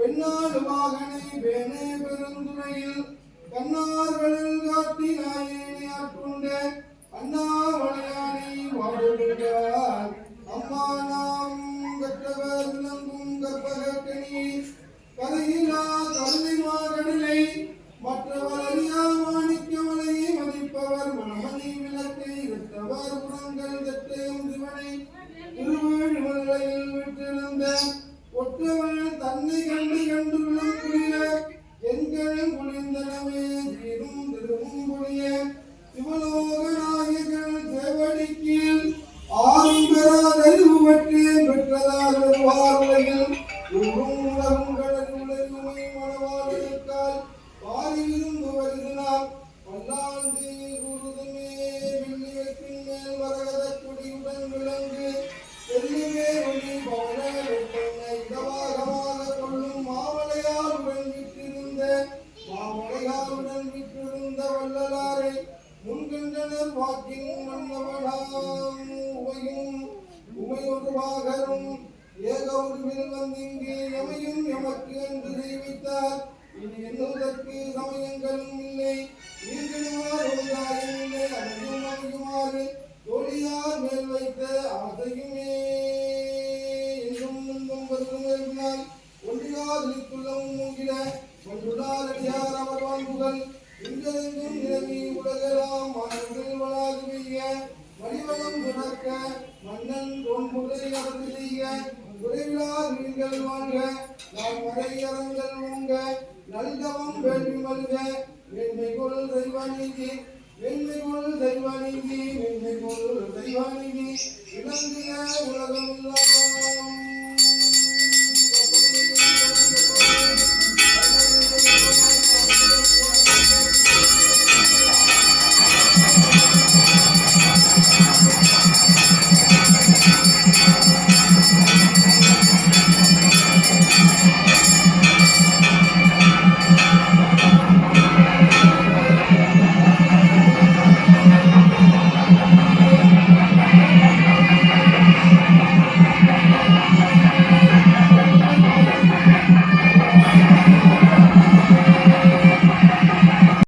பெண்ணாடு வாகனை வேணே பெருந்துறையில் கண்ணார்களில் காட்டி நாயேனை ஆட்கொண்ட அண்ணாவளையானை வாடுகிறார் அம்மா நாம் கற்றவர் விளங்கும் கற்பகக்கணி கதையிலா எண்கள் தீரும் திருவும் புரிய சிவலோக நாயகன் பெற்றதாக உலகில். ஊரும் முன்கண்டனர் வாக்கின் மன்னவனாம் உமையும் உமையொரு ஏக உருவில் வந்திங்கே எமையும் எமக்கு என்று தெரிவித்தார் இனி எண்ணுவதற்கு சமயங்களும் இல்லை நீங்களுமாறு ஒன்றாயும் இல்லை அமையும் அமையுமாறு தோழியார் மேல் வைத்த என்றும் அவர் வாழ்வுகள் இங்கே வழிவளம் உணர்க்க மன்னன் தொன்புகை நடந்து செய்ய குறைவிலா நீங்கள் வாங்க நாம் மறையறங்கள் உங்க நல்தவம் வேள்வி மல்க வெண்மை கொள் தெய்வானிக்கு வெண்மை கொள் தெய்வானிக்கு வெண்மை கொள் தெய்வானிக்கு இளங்குக உலகம் இல்லாமல்